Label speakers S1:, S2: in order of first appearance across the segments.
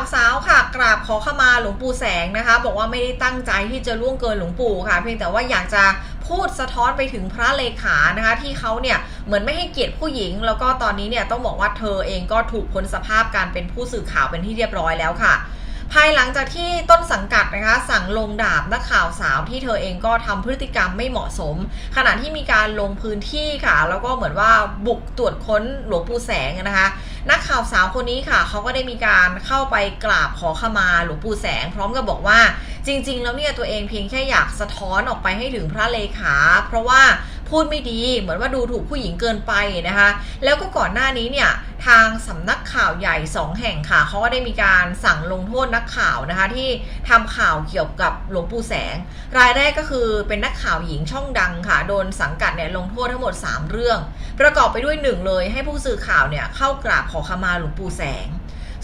S1: าวสาวค่ะ กราบขอขมาหลวงปู่แสงนะคะ บอกว่าไม่ได้ตั้งใจที่จะล่วงเกินหลวงปู่ค่ะ เพียงแต่ว่าอยากจะพูดสะท้อนไปถึงพระเลขานะคะ ที่เขาเนี่ยเหมือนไม่ให้เกียรติผู้หญิง แล้วก็ตอนนี้เนี่ยต้องบอกว่าเธอเองก็ถูกพ้นสภาพการเป็นผู้สื่อข่าวเป็นที่เรียบร้อยแล้วค่ะภายหลังจากที่ต้นสังกัดนะคะ สั่งลงดาบนักข่าวสาวที่เธอเองก็ทำพฤติกรรมไม่เหมาะสม ขณะที่มีการลงพื้นที่ค่ะ แล้วก็เหมือนว่าบุกตรวจค้นหลวงปู่แสงนะคะ นักข่าวสาวคนนี้ค่ะเขาก็ได้มีการเข้าไปกราบขอขมาหลวงปู่แสง พร้อมกับบอกว่าจริง ๆ แล้วเนี่ยตัวเองเพียงแค่อยากสะท้อนออกไปให้ถึงพระเลขา เพราะว่า พูดไม่ดี เหมือนว่าดูถูกผู้หญิงเกินไปนะคะ แล้วก็ก่อนหน้านี้เนี่ยทางสำนักข่าวใหญ่ 2 แห่งค่ะเขาก็ได้มีการสั่งลงโทษนักข่าวนะคะ ที่ทำข่าวเกี่ยวกับหลวงปู่แสง รายแรกก็คือเป็นนักข่าวหญิงช่องดังค่ะ โดนสังกัดเนี่ยลงโทษทั้งหมด 3 เรื่อง ประกอบไปด้วยหนึ่งเลยให้ผู้สื่อข่าวเนี่ยเข้ากราบขอขมาหลวงปู่แสง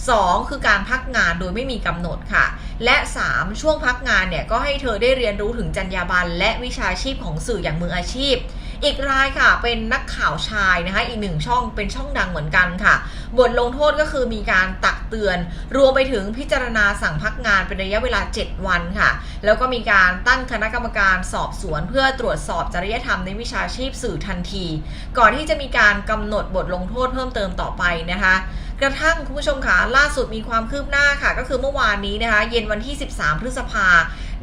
S1: 2 คือการพักงานโดยไม่มีกำหนดค่ะ และ 3 ช่วงพักงานเนี่ยก็ให้เธอได้เรียนรู้ถึงจรรยาบรรณและวิชาชีพของสื่ออย่างมืออาชีพอีกรายค่ะเป็นนักข่าวชายนะคะอีกหนึ่งช่องเป็นช่องดังเหมือนกันค่ะ บทลงโทษก็คือมีการตักเตือน รวมไปถึงพิจารณาสั่งพักงานเป็นระยะเวลา 7 วันค่ะ แล้วก็มีการตั้งคณะกรรมการสอบสวน เพื่อตรวจสอบจริยธรรมในวิชาชีพสื่อทันที ก่อนที่จะมีการกำหนดบทลงโทษเพิ่มเติมต่อไปนะคะ กระทั่งคุณผู้ชมคะล่าสุดมีความคืบหน้าค่ะ ก็คือเมื่อวานนี้นะคะ เย็นวันที่ 13 พฤษภา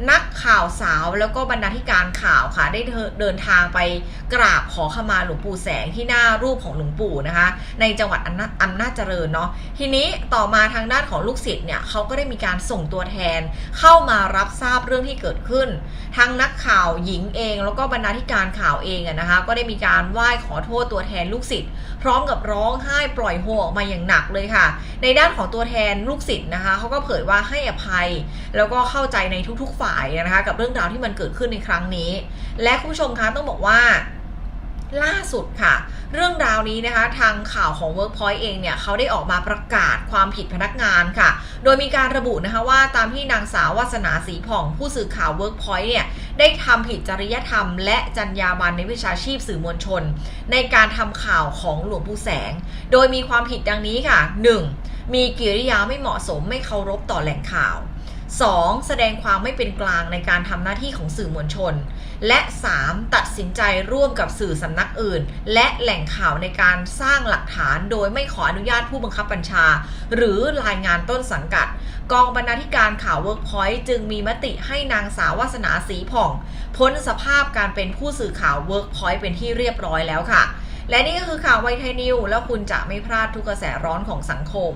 S1: นักข่าวสาวแล้วก็บรรณาธิการข่าวค่ะ ได้เดินทางไปกราบขอขมาหลวงปู่แสงที่หน้ารูปของหลวงปู่นะคะ ในจังหวัดอำนาจเจริญเนาะทีนี้ต่อมาทางด้านของลูกศิษย์เนี่ยเขาก็ได้มีการส่งตัวแทน เข้ามารับทราบเรื่องที่เกิดขึ้น ทั้งนักข่าวหญิงเอง แล้วก็บรรณาธิการข่าวเองนะคะ ก็ได้มีการไหว้ขอโทษตัวแทนลูกศิษย์พร้อมกับร้องไห้ปล่อยโฮออกมาอย่างหนักเลยค่ะ ในด้านของตัวแทนลูกศิษย์นะคะเขาก็เผยว่าให้อภัย แล้วก็เข้าใจในทุกๆฝ่ายนะคะกับเรื่องราวที่มันเกิดขึ้นในครั้งนี้ และคุณผู้ชมคะต้องบอกว่าล่าสุดค่ะ เรื่องราวนี้นะคะทางข่าวของ Workpoint เองเนี่ยเขาได้ออกมาประกาศความผิดพนักงานค่ะ โดยมีการระบุนะคะว่าตามที่นางสาววาสนาสีผ่องผู้สื่อข่าว Workpoint เนี่ยได้ทำผิดจริยธรรม และจรรยาบรรณในวิชาชีพสื่อมวลชน ในการทำข่าวของหลวงปู่แสง โดยมีความผิดดังนี้ค่ะ 1. มีกิริยาไม่เหมาะสมไม่เคารพต่อแหล่งข่าว 2. แสดงความไม่เป็นกลางในการทำหน้าที่ของสื่อมวลชน และ 3. ตัดสินใจร่วมกับสื่อสำนักอื่น และแหล่งข่าวในการสร้างหลักฐานโดยไม่ขออนุญาตผู้บังคับบัญชา หรือรายงานต้นสังกัด กองบรรณาธิการข่าว Workpoint จึงมีมติให้นางสาววาสนาสีผ่อง พ้นสภาพการเป็นผู้สื่อข่าว Workpoint เป็นที่เรียบร้อยแล้วค่ะ และนี่ก็คือข่าวไวไทยนิวแล้วคุณจะไม่พลาดทุกกระแสร้อนของสังคม